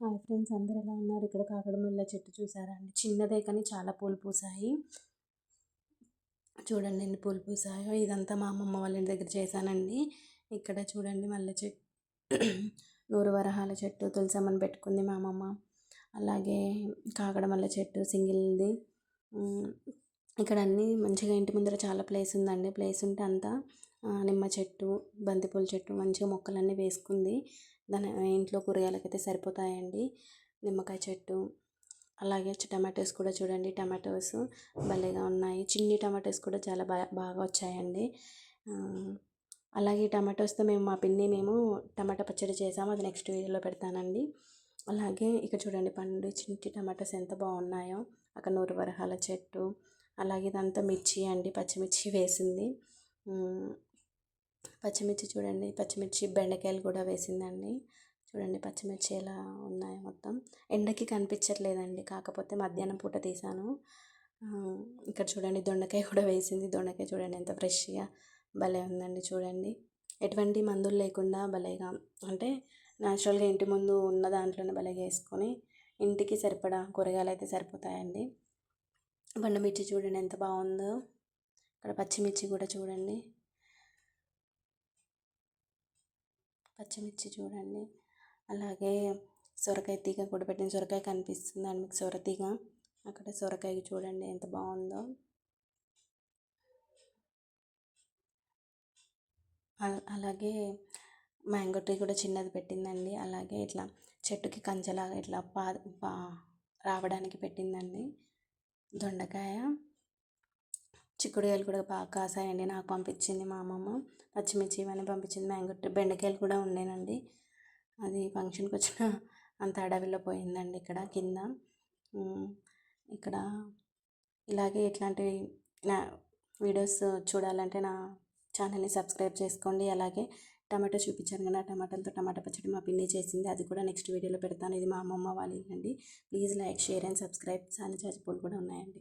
Hi friends అందరు ఎలా ఉన్నారు? ఇక్కడ కాకడమల్ల చెట్టు చూసారా అండి? చిన్నదే కానీ చాలా పూలు పూసాయి. చూడండి ఎన్ని పూలు పూసాయో. ఇదంతా మా అమ్మమ్మ వాళ్ళ ఇంటి దగ్గర చేశానండి. ఇక్కడ చూడండి మల్లె చెట్టు. నూరు వరహాల చెట్టు తులసమ్మని పెట్టుకుంది మా అమ్మమ్మ. అలాగే కాకడమల్ల చెట్టు సింగిల్ది. ఇక్కడ అన్నీ మంచిగా ఇంటి ముందర చాలా ప్లేస్ ఉందండి. ప్లేస్ ఉంటే అంతా నిమ్మ చెట్టు బంతిపూల చెట్టు మంచిగా మొక్కలన్నీ వేసుకుంది. దాని ఇంట్లో కూరగాయలకైతే సరిపోతాయండి. నిమ్మకాయ చెట్టు అలాగే టమాటోస్ కూడా చూడండి. టమాటోస్ భలేగా ఉన్నాయి. చిన్ని టమాటోస్ కూడా చాలా బాగా బాగా వచ్చాయండి. అలాగే టమాటోస్తో మేము మా పిన్ని మేము టమాటా పచ్చడి చేసాము. అది నెక్స్ట్ వీడియోలో పెడతానండి. అలాగే ఇక్కడ చూడండి పండు చిన్ని టమాటోస్ ఎంత బాగున్నాయో. అక్కడ నూరు వరహాల చెట్టు అలాగే ఇదంతా మిర్చి అండి. పచ్చిమిర్చి వేసింది. పచ్చిమిర్చి చూడండి. పచ్చిమిర్చి బెండకాయలు కూడా వేసిందండి. చూడండి పచ్చిమిర్చి ఎలా ఉన్నాయో మొత్తం. ఎండకి కనిపించట్లేదండి. కాకపోతే మధ్యాహ్నం పూట తీసాను. ఇక్కడ చూడండి దొండకాయ కూడా వేసింది. దొండకాయ చూడండి ఎంత ఫ్రెష్గా భలే ఉందండి చూడండి. ఎటువంటి మందులు లేకుండా భలేగా అంటే న్యాచురల్గా ఇంటి ముందు ఉన్న దాంట్లోనే భలేగా వేసుకొని ఇంటికి సరిపడా కూరగాయలు అయితే సరిపోతాయండి. మిర్చి చూడండి ఎంత బాగుందో. ఇక్కడ పచ్చిమిర్చి కూడా చూడండి. పచ్చిమిర్చి చూడండి. అలాగే సొరకాయ తీగ కూడా పెట్టిన సొరకాయ కనిపిస్తుంది. అండి మీకు సొర తీగ. అక్కడ సొరకాయ చూడండి ఎంత బాగుందో. అలాగే మ్యాంగో ట్రీ కూడా చిన్నది పెట్టిందండి. అలాగే ఇట్లా చెట్టుకి కంచెలాగా ఇట్లా పా పా రావడానికి పెట్టిందండి. దొండకాయ. చిక్కుడుకాయలు కూడా బాగా కాసాయండి. నాకు పంపించింది మా అమ్మమ్మ. పచ్చిమిర్చి ఇవన్నీ పంపించింది. మ్యాంగో బెండకాయలు కూడా ఉండేనండి. అది ఫంక్షన్కి వచ్చిన అంత అడవిలో పోయిందండి ఇక్కడ కింద. ఇక్కడ ఇలాగే ఇట్లాంటి నా వీడియోస్ చూడాలంటే నా ఛానల్ని సబ్స్క్రైబ్ చేసుకోండి. అలాగే టమాటో చూపించాను కదా టమాటాలతో టమాటా పచ్చడి మా పిన్ని చేసింది. అది కూడా నెక్స్ట్ వీడియోలో పెడతాను. ఇది మా అమ్మమ్మ వాళ్ళ అండి please like share and subscribe. సాని చాచిపూలు కూడా ఉన్నాయండి.